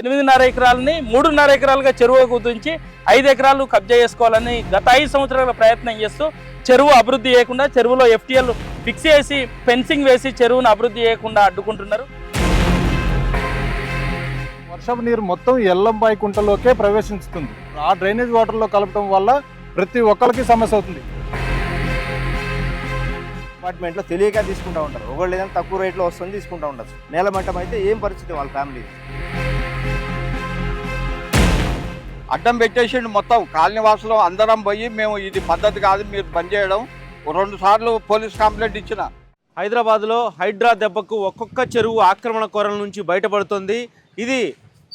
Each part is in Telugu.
ఎనిమిదిన్నర ఎకరాలని మూడున్నర ఎకరాలుగా చెరువు కుదించి ఐదు ఎకరాలు కబ్జా చేసుకోవాలని గత ఐదు సంవత్సరాల ప్రయత్నం చేస్తూ చెరువు అభివృద్ధి చేయకుండా చెరువులో ఎఫ్టీఎల్ ఫిక్స్ చేసి ఫెన్సింగ్ వేసి చెరువును అభివృద్ధి చేయకుండా అడ్డుకుంటున్నారు. వర్షపు నీరు మొత్తం ఎల్లంబాయి కుంటలోకే ప్రవేశిస్తుంది ఆ డ్రైనేజ్ వాటర్లో కలపడం వల్ల ప్రతి ఒక్కరికి సమస్య అవుతుంది. అపార్ట్మెంట్లో తెలియక తీసుకుంటా ఉంటారు. ఒకళ్ళు ఏదైనా తక్కువ రేట్లో వస్తుంది తీసుకుంటా ఉండొచ్చు నేల మట్టం అయితే ఏం పరిస్థితి వాళ్ళ ఫ్యామిలీ అడ్డం పెట్టేసిండు మొత్తం కాలనీ వాసులు అందరం పోయి మేము ఇది పద్ధతి కాదు మీరు బంద్ చేయడం. రెండు సార్లు పోలీస్ కంప్లైంట్ ఇచ్చిన. హైదరాబాద్లో హైడ్రా దెబ్బకు ఒక్కొక్క చెరువు ఆక్రమణ కోరల నుంచి బయటపడుతుంది. ఇది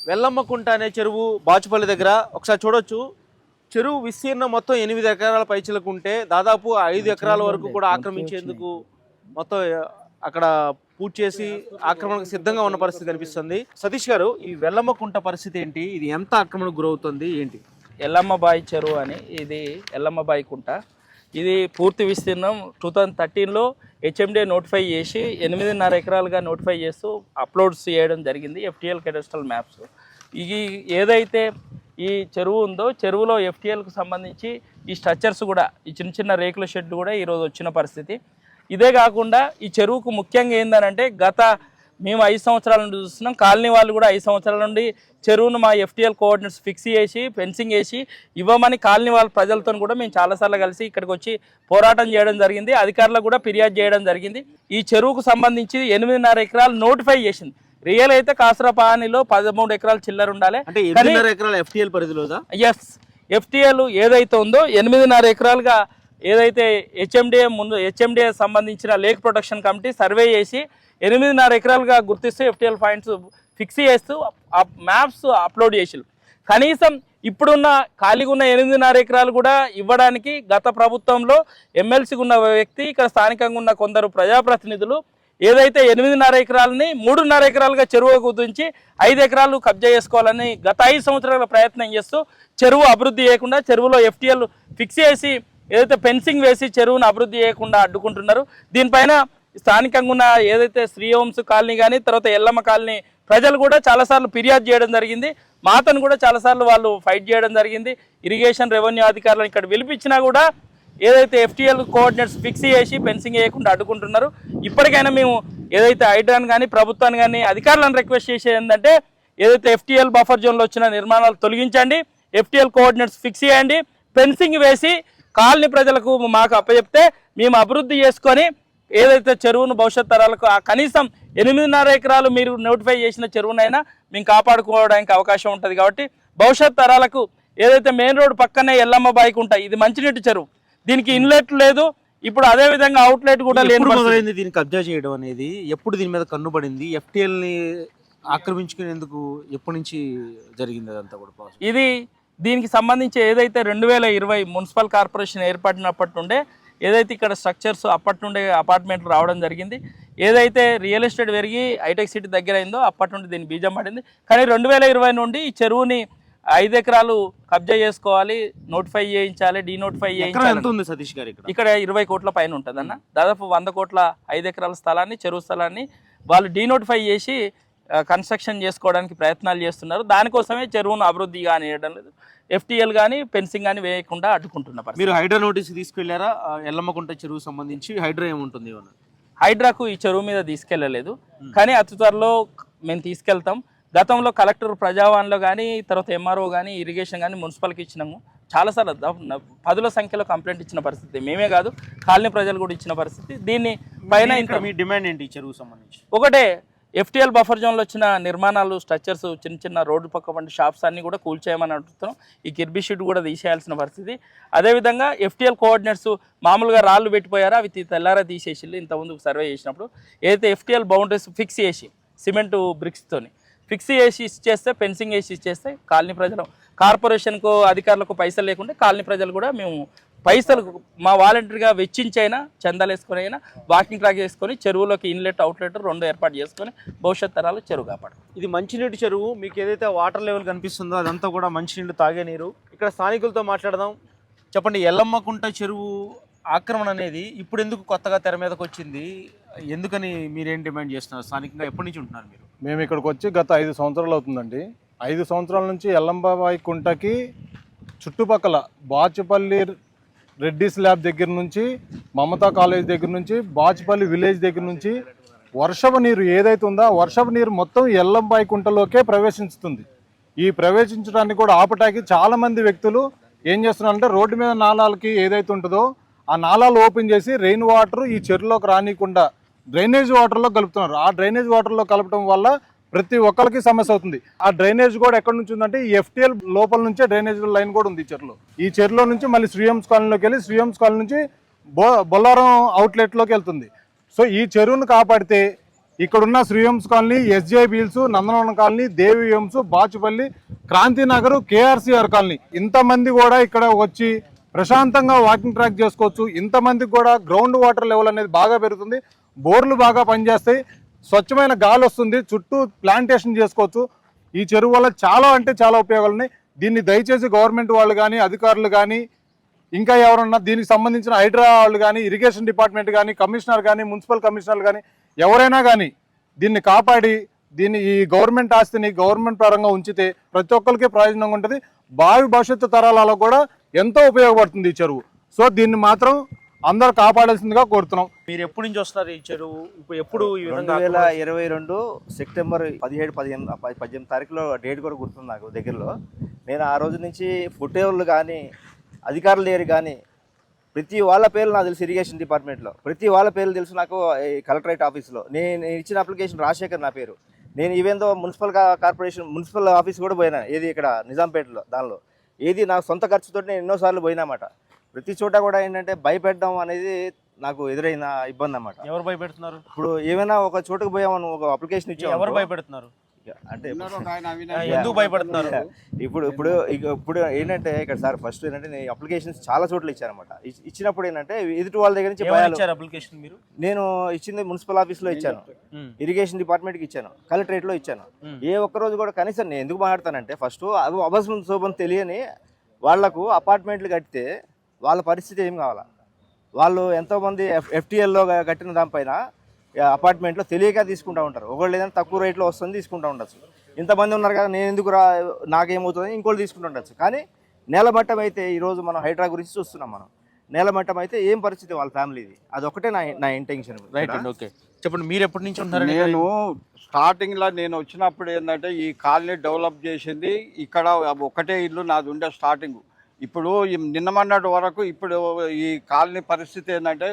వెల్లమ్మకుంట అనే చెరువు బాచుపల్లి దగ్గర. ఒకసారి చూడొచ్చు. చెరువు విస్తీర్ణం మొత్తం ఎనిమిది ఎకరాల పైచలకు ఉంటే దాదాపు ఐదు ఎకరాల వరకు కూడా ఆక్రమించేందుకు మొత్తం అక్కడ పూర్తి చేసి ఆక్రమణకు సిద్ధంగా ఉన్న పరిస్థితి కనిపిస్తుంది సతీష్ గారు ఈ వెల్లమ్మకుంట పరిస్థితి ఏంటి? ఇది ఎంత ఆక్రమణకు గురవుతుంది? ఏంటి? ఎల్లమ్మబాయి చెరువు అని ఇది ఎల్లమ్మబాయి కుంట. ఇది పూర్తి విస్తీర్ణం టూ థౌజండ్ థర్టీన్లో హెచ్ఎండే నోటిఫై చేసి ఎనిమిదిన్నర ఎకరాలుగా నోటిఫై చేస్తూ అప్లోడ్స్ చేయడం జరిగింది ఎఫ్టిఎల్ కెడస్ట్రల్ మ్యాప్స్. ఇది ఏదైతే ఈ చెరువు ఉందో చెరువులో ఎఫ్టీఎల్కు సంబంధించి ఈ స్ట్రక్చర్స్ కూడా ఈ చిన్న చిన్న రేకుల షెడ్లు కూడా ఈరోజు వచ్చిన పరిస్థితి. ఇదే కాకుండా ఈ చెరువుకు ముఖ్యంగా ఏందనంటే గత మేము ఐదు సంవత్సరాల నుండి చూస్తున్నాం. కాలనీ వాళ్ళు కూడా ఐదు సంవత్సరాల నుండి చెరువును మా ఎఫ్టీఎల్ కోఆర్డినేట్స్ ఫిక్స్ చేసి ఫెన్సింగ్ వేసి ఇవ్వమని కాలనీ వాళ్ళ ప్రజలతో కూడా మేము చాలాసార్లు కలిసి ఇక్కడికి వచ్చి పోరాటం చేయడం జరిగింది. అధికారులకు కూడా ఫిర్యాదు చేయడం జరిగింది. ఈ చెరువుకు సంబంధించి ఎనిమిదిన్నర ఎకరాలు నోటిఫై చేసింది. రియల్ అయితే కాసరపానిలో పదమూడు ఎకరాలు చిల్లర ఉండాలి. ఎస్ ఎఫ్టీఎల్ ఏదైతే ఉందో ఎనిమిదిన్నర ఎకరాలుగా ఏదైతే హెచ్ఎండిఏ ముందు హెచ్ఎండిఏ సంబంధించిన లేక్ ప్రొటెక్షన్ కమిటీ సర్వే చేసి ఎనిమిదిన్నర ఎకరాలుగా గుర్తిస్తూ ఎఫ్టీఎల్ పాయింట్స్ ఫిక్స్ చేస్తూ ఆ మ్యాప్స్ అప్లోడ్ చేసారు. కనీసం ఇప్పుడున్న ఖాళీగా ఉన్న ఎనిమిదిన్నర ఎకరాలు కూడా ఇవ్వడానికి గత ప్రభుత్వంలో ఎమ్మెల్సీగా ఉన్న వ్యక్తి ఇక్కడ స్థానికంగా ఉన్న కొందరు ప్రజాప్రతినిధులు ఏదైతే ఎనిమిదిన్నర ఎకరాలని మూడున్నర ఎకరాలుగా చెరువు కుదించి ఐదు ఎకరాలు కబ్జా చేసుకోవాలని గత ఐదు సంవత్సరాల ప్రయత్నం చేస్తూ చెరువు అభివృద్ధి చేయకుండా చెరువులో ఎఫ్టీఎల్ ఫిక్స్ చేసి ఏదైతే ఫెన్సింగ్ వేసి చెరువును అభివృద్ధి చేయకుండా అడ్డుకుంటున్నారు దీనిపైన స్థానికంగా ఉన్న ఏదైతే శ్రీహోమ్స్ కాలనీ కానీ తర్వాత ఎల్లమ్మ కాలనీ ప్రజలు కూడా చాలాసార్లు ఫిర్యాదు చేయడం జరిగింది. మాతను కూడా చాలాసార్లు వాళ్ళు ఫైట్ చేయడం జరిగింది. ఇరిగేషన్ రెవెన్యూ అధికారులను ఇక్కడ పిలిపించినా కూడా ఏదైతే ఎఫ్టీఎల్ కోఆర్డినేట్స్ ఫిక్స్ చేసి ఫెన్సింగ్ వేయకుండా అడ్డుకుంటున్నారు. ఇప్పటికైనా మేము ఏదైతే హైడ్రాన్ కానీ ప్రభుత్వాన్ని కానీ అధికారులను రిక్వెస్ట్ చేసేది ఏంటంటే ఏదైతే ఎఫ్టీఎల్ బఫర్ జోన్లో వచ్చిన నిర్మాణాలు తొలగించండి ఎఫ్టీఎల్ కోఆర్డినేట్స్ ఫిక్స్ చేయండి ఫెన్సింగ్ వేసి కాలనీ ప్రజలకు మాకు అప్పచెప్తే మేము అభివృద్ధి చేసుకొని ఏదైతే చెరువును భవిష్యత్ తరాలకు ఆ కనీసం ఎనిమిదిన్నర ఎకరాలు మీరు నోటిఫై చేసిన చెరువునైనా మేము కాపాడుకోవడానికి అవకాశం ఉంటుంది కాబట్టి భవిష్యత్ తరాలకు ఏదైతే మెయిన్ రోడ్ పక్కనే ఎల్లమ్మ బాయికి ఉంటాయి ఇది మంచినీటి చెరువు. దీనికి ఇన్లెట్ లేదు ఇప్పుడు అదే విధంగా అవుట్లెట్ కూడా పరిస్థితి. మొదలైంది దీన్ని కబ్జా చేయడం అనేది? ఎప్పుడు దీని మీద కన్నుపడింది ఎఫ్టీఎల్ని ఆక్రమించుకునేందుకు ఎప్పటి నుంచి జరిగింది అదంతా కూడా? ఇది దీనికి సంబంధించి ఏదైతే రెండు వేల ఇరవై మున్సిపల్ కార్పొరేషన్ ఏర్పడినప్పటి నుండే ఏదైతే ఇక్కడ స్ట్రక్చర్స్ అప్పటి నుండే అపార్ట్మెంట్లు రావడం జరిగింది ఏదైతే రియల్ ఎస్టేట్ పెరిగి హైటెక్ సిటీ దగ్గర అయిందో అప్పటి నుండి దీన్ని బీజం పడింది. కానీ రెండు వేల ఇరవై నుండి ఈ చెరువుని ఐదు ఎకరాలు కబ్జా చేసుకోవాలి నోటిఫై చేయించాలి డీనోటిఫై చేయించాలి. సతీష్ గారు ఇక్కడ? ఇక్కడ ఇరవై కోట్ల పైన ఉంటుంది అన్న దాదాపు వంద కోట్ల ఐదు ఎకరాల స్థలాన్ని చెరువు స్థలాన్ని వాళ్ళు డీనోటిఫై చేసి కన్స్ట్రక్షన్ చేసుకోవడానికి ప్రయత్నాలు చేస్తున్నారు. దానికోసమే చెరువును అభివృద్ధి కానియడం లేదు. ఎఫ్టీఎల్ కానీ ఫెన్సింగ్ కానీ వేయకుండా అడ్డుకుంటున్న పరిస్థితి. మీరు హైడ్రా నోటీస్ తీసుకెళ్ళారా? ఎల్లమ్మకుంట చెరువు సంబంధించి హైడ్రా ఏముంటుంది హైడ్రాకు ఈ చెరువు మీద తీసుకెళ్ళలేదు కానీ అతి త్వరలో మేము తీసుకెళ్తాం. గతంలో కలెక్టర్ ప్రజావాణిలో కానీ తర్వాత ఎంఆర్ఓ కానీ ఇరిగేషన్ కానీ మున్సిపల్కి ఇచ్చినాము. చాలాసార్లు పదుల సంఖ్యలో కంప్లైంట్ ఇచ్చిన పరిస్థితి. మేమే కాదు కాలనీ ప్రజలు కూడా ఇచ్చిన పరిస్థితి. దీన్ని పైన మీ డిమాండ్ ఏంటి ఈ చెరువు సంబంధించి? ఒకటే ఎఫ్టీఎల్ బఫర్ జోన్లో వచ్చిన నిర్మాణాలు స్ట్రక్చర్స్ చిన్న చిన్న రోడ్డు పక్క వంటి షాప్స్ అన్నీ కూడా కూల్చేయమని అడుగుతున్నాం. ఈ కిర్బీ షీట్ కూడా తీసేయాల్సిన పరిస్థితి. అదేవిధంగా ఎఫ్టీఎల్ కోఆర్డినేట్స్ మామూలుగా రాళ్ళు పెట్టిపోయారా అవి తెల్లారా తీసేసిళ్ళు ఇంతకుముందు సర్వే చేసినప్పుడు. ఏదైతే ఎఫ్టీఎల్ బౌండరీస్ ఫిక్స్ చేసి సిమెంట్ బ్రిక్స్తోని ఫిక్స్ చేసి ఇచ్చేస్తే ఫెన్సింగ్ వేసి ఇచ్చేస్తే కాలనీ ప్రజలు కార్పొరేషన్కు అధికారులకు పైసలు లేకుండా కాలనీ ప్రజలు కూడా మేము పైసలు మా వాలంటీర్గా వెచ్చించైనా చందాలు వేసుకొని అయినా వాకింగ్ ట్రాక్ చేసుకొని చెరువులోకి ఇన్లెట్ అవుట్లెట్ రెండు ఏర్పాటు చేసుకొని భవిష్యత్ తరాలు చెరువు కాపాడు. ఇది మంచినీటి చెరువు. మీకు ఏదైతే వాటర్ లెవెల్ కనిపిస్తుందో అదంతా కూడా మంచినీళ్ళు తాగే నీరు. ఇక్కడ స్థానికులతో మాట్లాడదాం. చెప్పండి ఎల్లమ్మకుంట చెరువు ఆక్రమణ అనేది ఇప్పుడు ఎందుకు కొత్తగా తెర మీదకి వచ్చింది? ఎందుకని మీరేం డిమాండ్ చేస్తున్నారు? స్థానికంగా ఎప్పటి నుంచి ఉంటున్నారు మీరు? మేము ఇక్కడికి వచ్చి గత ఐదు సంవత్సరాలు అవుతుందండి. ఐదు సంవత్సరాల నుంచి ఎల్లంబాబాయి కుంటకి చుట్టుపక్కల బాచుపల్లి రెడ్డి స్లాబ్ దగ్గర నుంచి మమతా కాలేజ్ దగ్గర నుంచి బాచ్పల్లి విలేజ్ దగ్గర నుంచి వర్షపు నీరు ఏదైతే ఉందో వర్షపు నీరు మొత్తం ఎల్లంబాయి కుంటలోకే ప్రవేశిస్తుంది ఈ ప్రవేశించడానికి కూడా ఆపటానికి చాలామంది వ్యక్తులు ఏం చేస్తున్నారంటే రోడ్డు మీద నాళాలకి ఏదైతే ఉంటుందో ఆ నాళాలు ఓపెన్ చేసి రెయిన్ వాటర్ ఈ చెరువులోకి రానికుండా డ్రైనేజ్ వాటర్లో కలుపుతున్నారు. ఆ డ్రైనేజ్ వాటర్లో కలపడం వల్ల ప్రతి ఒక్కరికి సమస్య అవుతుంది. ఆ డ్రైనేజ్ కూడా ఎక్కడి నుంచి ఉందంటే ఈ ఎఫ్టిఎల్ లోపల నుంచే డ్రైనేజ్ లైన్ కూడా ఉంది ఈ ఈ చెరువులో నుంచి మళ్ళీ శ్రీహంస్ కాలనీలోకి వెళ్ళి శ్రీహంస్ కాలనీ నుంచి బొ బొల్లారం అవుట్లెట్లోకి వెళ్తుంది. సో ఈ చెరువును కాపాడితే ఇక్కడున్న Srihans colony SJ బీల్స్ Nandanavanam colony Devi homes Bachupalli Kranthinagar KRCR colony. ఇంతమంది కూడా ఇక్కడ వచ్చి ప్రశాంతంగా వాకింగ్ ట్రాక్ చేసుకోవచ్చు. ఇంతమందికి కూడా గ్రౌండ్ వాటర్ లెవెల్ అనేది బాగా పెరుగుతుంది. బోర్లు బాగా పనిచేస్తాయి. స్వచ్ఛమైన గాలి వస్తుంది చుట్టూ ప్లాంటేషన్ చేసుకోవచ్చు. ఈ చెరువు వల్ల చాలా అంటే చాలా ఉపయోగాలు ఉన్నాయి. దీన్ని దయచేసి గవర్నమెంట్ వాళ్ళు కానీ అధికారులు కానీ ఇంకా ఎవరన్నా దీనికి సంబంధించిన హైడ్రా వాళ్ళు కానీ ఇరిగేషన్ డిపార్ట్మెంట్ కానీ కమిషనర్ కానీ మున్సిపల్ కమిషనర్ కానీ ఎవరైనా కానీ దీన్ని కాపాడి దీన్ని ఈ గవర్నమెంట్ ఆస్తిని గవర్నమెంట్ పరంగా ఉంచితే ప్రతి ఒక్కరికి ప్రయోజనంగా ఉంటుంది. భావి భవిష్యత్తు తరాలలో కూడా ఎంతో ఉపయోగపడుతుంది ఈ చెరువు. సో దీన్ని మాత్రం అందరూ కాపాడాల్సిందిగా కోరుతున్నాం. మీరు ఎప్పటి నుంచి వస్తున్నారు ఈ చెరువు? ఇప్పుడు ఎప్పుడు ఈ రెండు విధంగా వేల ఇరవై రెండు సెప్టెంబర్ పదిహేడు పదిహేను పద్దెనిమిది తారీఖులో డేట్ కూడా గుర్తుంది నాకు దగ్గరలో. నేను ఆ రోజు నుంచి ఫుటేవర్లు కానీ అధికారులు లేరు కానీ ప్రతి వాళ్ళ పేర్లు నాకు తెలుసు ఇరిగేషన్ డిపార్ట్మెంట్లో ప్రతి వాళ్ళ పేర్లు తెలుసు నాకు ఈ కలెక్టరేట్ ఆఫీస్లో నేను నేను ఇచ్చిన అప్లికేషన్ రాజశేఖర్ నా పేరు. నేను ఈవెందో మున్సిపల్ కార్పొరేషన్ మున్సిపల్ ఆఫీస్ కూడా పోయినా ఏది ఇక్కడ నిజాంపేటలో దానిలో. ఏది నా సొంత ఖర్చుతో నేను ఎన్నోసార్లు పోయినామాట ప్రతి చోట కూడా ఏంటంటే భయపెట్టడం అనేది నాకు ఎదురైన ఇబ్బంది అన్నమాట ఎవరు భయపెడుతున్నారు? ఇప్పుడు ఏమైనా ఒక చోటుకు పోయామని ఒక అప్లికేషన్ ఇచ్చాము ఎవరు భయపెడుతున్నారు? ఇక అంటే ఎందుకు భయపడుతున్నారు? ఇప్పుడు ఇప్పుడు ఇక ఇప్పుడు ఏంటంటే ఇక్కడ సార్ ఫస్ట్ ఏంటంటే నేను అప్లికేషన్స్ చాలా చోట్ల ఇచ్చానమాట ఇచ్- ఇచ్చినప్పుడు ఏంటంటే ఎదుటి వాళ్ళ దగ్గర నుంచి భయాలు అప్లికేషన్ మీరు? నేను ఇచ్చింది మున్సిపల్ ఆఫీస్లో ఇచ్చాను. ఉమ్. ఇరిగేషన్ డిపార్ట్మెంట్కి ఇచ్చాను. కలెక్టరేట్లో ఇచ్చాను. మ్మ్. ఏ ఒక్క రోజు కూడా కనీసం నేను ఎందుకు మాట్లాడతానంటే ఫస్ట్ అభస్వం శోభం తెలియని వాళ్ళకు అపార్ట్మెంట్లు కడితే వాళ్ళ పరిస్థితి ఏం కావాలా? వాళ్ళు ఎంతోమంది ఎఫ్ ఎఫ్టీఎల్లో కట్టిన దానిపైన అపార్ట్మెంట్లో తెలియక తీసుకుంటూ ఉంటారు. ఒకళ్ళు ఏదైనా తక్కువ రేట్లో వస్తుంది తీసుకుంటూ ఉండొచ్చు. ఇంతమంది ఉన్నారు కదా నేను ఎందుకు రా నాకేమవుతుంది ఇంకోళ్ళు తీసుకుంటూ ఉండొచ్చు. కానీ నేలమట్టం అయితే ఈరోజు మనం హైడ్రా గురించి చూస్తున్నాం మనం. నేలమట్టం అయితే ఏం పరిస్థితి వాళ్ళ ఫ్యామిలీది? అదొకటే నా నా ఇంటెన్షన్ రైట్ అండి ఓకే. చెప్పండి మీరు ఎప్పటి నుంచి ఉంటున్నారు నేను స్టార్టింగ్లో నేను వచ్చినప్పుడు ఏంటంటే ఈ కాలనీ డెవలప్ చేసింది ఇక్కడ ఒకటే ఇల్లు నాది ఉండే స్టార్టింగ్ ఇప్పుడు నిన్నమన్నటి వరకు ఇప్పుడు ఈ కాలనీ పరిస్థితి ఏంటంటే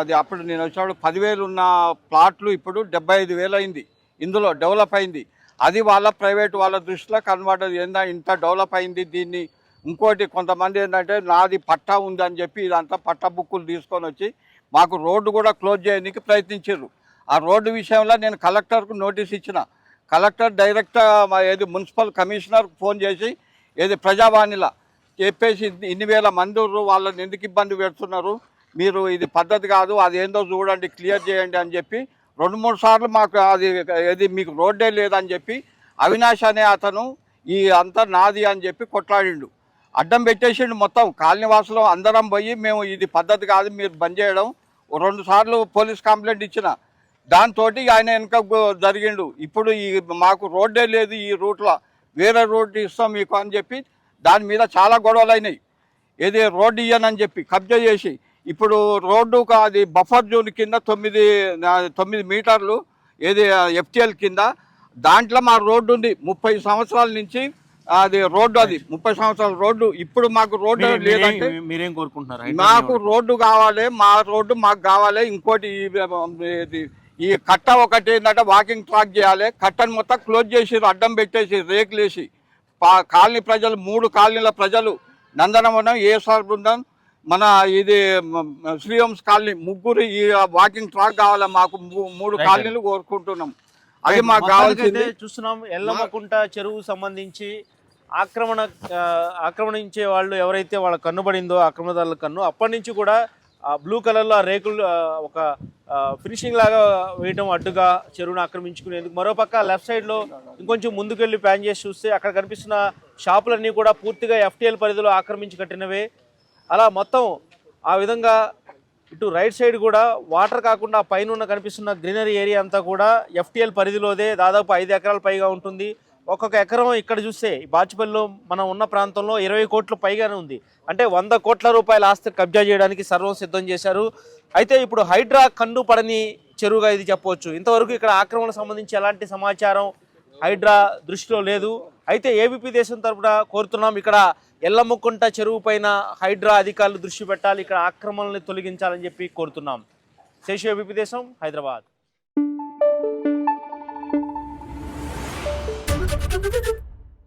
అది అప్పుడు నేను వచ్చినప్పుడు పదివేలు ఉన్న ప్లాట్లు ఇప్పుడు డెబ్బై ఐదు వేలు అయింది. ఇందులో డెవలప్ అయింది. అది వాళ్ళ ప్రైవేట్ వాళ్ళ దృష్టిలో కన్వర్ట్ ఏందా ఇంత డెవలప్ అయింది దీన్ని? ఇంకోటి కొంతమంది ఏంటంటే నాది పట్టా ఉంది అని చెప్పి ఇదంతా పట్టా బుక్కులు తీసుకొని వచ్చి మాకు రోడ్డు కూడా క్లోజ్ చేయడానికి ప్రయత్నించారు. ఆ రోడ్డు విషయంలో నేను కలెక్టర్కు నోటీస్ ఇచ్చిన. కలెక్టర్ డైరెక్ట్ ఏది మున్సిపల్ కమిషనర్కి ఫోన్ చేసి ఏది ప్రజావాణిలా చెప్పేసి ఇన్ని- వేల మంది వాళ్ళని ఎందుకు ఇబ్బంది పెడుతున్నారు? మీరు ఇది పద్ధతి కాదు. అది ఏందో చూడండి క్లియర్ చేయండి అని చెప్పి రెండు మూడు సార్లు మాకు అది ఏది మీకు రోడ్డే లేదని చెప్పి అవినాష్ అనే అతను ఈ అంతా నాది అని చెప్పి కొట్లాడిండు. అడ్డం పెట్టేసిండు మొత్తం కాలనీవాసులు అందరం పోయి మేము ఇది పద్ధతి కాదు మీరు బంద్ చేయడం. రెండు సార్లు పోలీస్ కంప్లైంట్ ఇచ్చిన. దాంతో ఆయన వెనుక జరిగిండు. ఇప్పుడు ఈ మాకు రోడ్డే లేదు ఈ రూట్లో. వేరే రోడ్డు ఇస్తాం మీకు అని చెప్పి దాని మీద చాలా గొడవలు అయినాయి. ఏది రోడ్డు ఇయ్యనని చెప్పి కబ్జా చేసి ఇప్పుడు రోడ్డు అది బఫర్ జోన్ కింద తొమ్మిది తొమ్మిది మీటర్లు ఏది ఎఫ్టిఎల్ కింద దాంట్లో మా రోడ్డు ఉంది. ముప్పై సంవత్సరాల నుంచి అది రోడ్డు అది. ముప్పై సంవత్సరాల రోడ్డు. ఇప్పుడు మాకు రోడ్డు లేదంటే మీరేం- కోరుకుంటున్నారు? మాకు రోడ్డు కావాలి మా రోడ్డు మాకు కావాలి. ఇంకోటి ఈ- కట్ట ఒకటి ఏంటంటే వాకింగ్ ట్రాక్ చేయాలి. కట్టను మొత్తం క్లోజ్ చేసి అడ్డం పెట్టేసి రేకులు వేసి పా కాలనీ ప్రజలు మూడు కాలనీల ప్రజలు నందనవనం ఏఎస్ఆర్ బృందం మన ఇది శ్రీహంస్ కాలనీ ముగ్గురు ఈ వాకింగ్ ట్రాక్ కావాలి మాకు మూడు. కాలనీలు కోరుకుంటున్నాం అది మాకు కావాల్సింది చూస్తున్నాం ఎల్లమ్మకుంట చెరువు సంబంధించి ఆక్రమణ ఆక్రమణించే వాళ్ళు ఎవరైతే వాళ్ళ కన్ను పడిందో ఆక్రమణదారుల కన్ను అప్పటి నుంచి కూడా బ్లూ కలర్లో ఆ రేకులు ఒక ఫినిషింగ్ లాగా వేయటం అడ్డుగా చెరువును ఆక్రమించుకునేందుకు మరోపక్క లెఫ్ట్ సైడ్లో ఇంకొంచెం ముందుకెళ్ళి ప్యాన్ చేసి చూస్తే అక్కడ కనిపిస్తున్న షాపులన్నీ కూడా పూర్తిగా ఎఫ్టీఎల్ పరిధిలో ఆక్రమించి కట్టినవే. అలా మొత్తం ఆ విధంగా ఇటు రైట్ సైడ్ కూడా వాటర్ కాకుండా పైన కనిపిస్తున్న గ్రీనరీ ఏరియా అంతా కూడా ఎఫ్టీఎల్ పరిధిలోదే దాదాపు ఐదు ఎకరాల పైగా ఉంటుంది. ఒక్కొక్క ఎకరం ఇక్కడ చూస్తే ఈ బాచుపల్లిలో మనం ఉన్న ప్రాంతంలో ఇరవై కోట్లు పైగానే ఉంది. అంటే వంద కోట్ల రూపాయల ఆస్తి కబ్జా చేయడానికి సర్వం సిద్ధం చేశారు. అయితే ఇప్పుడు హైడ్రా కన్ను పడని చెరువుగా ఇది చెప్పవచ్చు. ఇంతవరకు ఇక్కడ ఆక్రమణకు సంబంధించి ఎలాంటి సమాచారం హైడ్రా దృష్టిలో లేదు. అయితే ఏబీపీ దేశం తరపున కోరుతున్నాం ఇక్కడ ఎల్లమ్మకుంట చెరువు పైన హైడ్రా అధికారులు దృష్టి పెట్టాలి ఇక్కడ ఆక్రమణల్ని తొలగించాలని చెప్పి కోరుతున్నాం. శేషు ఏబీపీ దేశం హైదరాబాద్. Thank you.